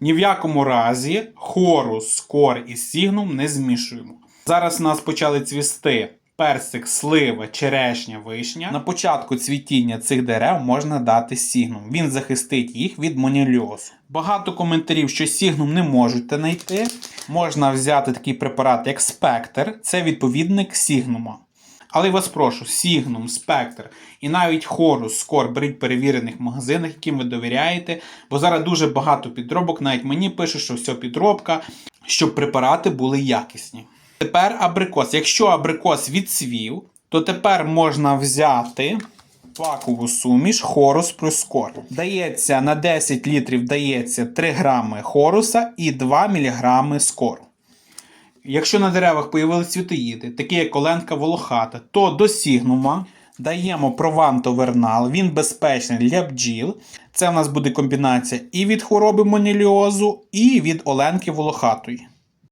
Ні в якому разі хорус, скор і сігнум не змішуємо. Зараз нас почали цвісти персик, слива, черешня, вишня. На початку цвітіння цих дерев можна дати сігнум. Він захистить їх від монільозу. Багато коментарів, що сігнум не можете знайти. Можна взяти такий препарат, як спектр, це відповідник сігнума. Але я вас прошу, Сігнум, Спектр і навіть Хорус, Скор беріть в перевірених магазинах, яким ви довіряєте, бо зараз дуже багато підробок, навіть мені пишуть, що все підробка, щоб препарати були якісні. Тепер абрикос. Якщо абрикос відсвів, то тепер можна взяти пакову суміш Хорус плюс Скор. Дається на 10 літрів дається 3 грами хоруса і 2 мг скору. Якщо на деревах появилися світоїди, такі як оленка волохата, то до сігнума даємо провантовернал, він безпечний для бджіл. Це в нас буде комбінація і від хвороби моніліозу, і від оленки волохатої.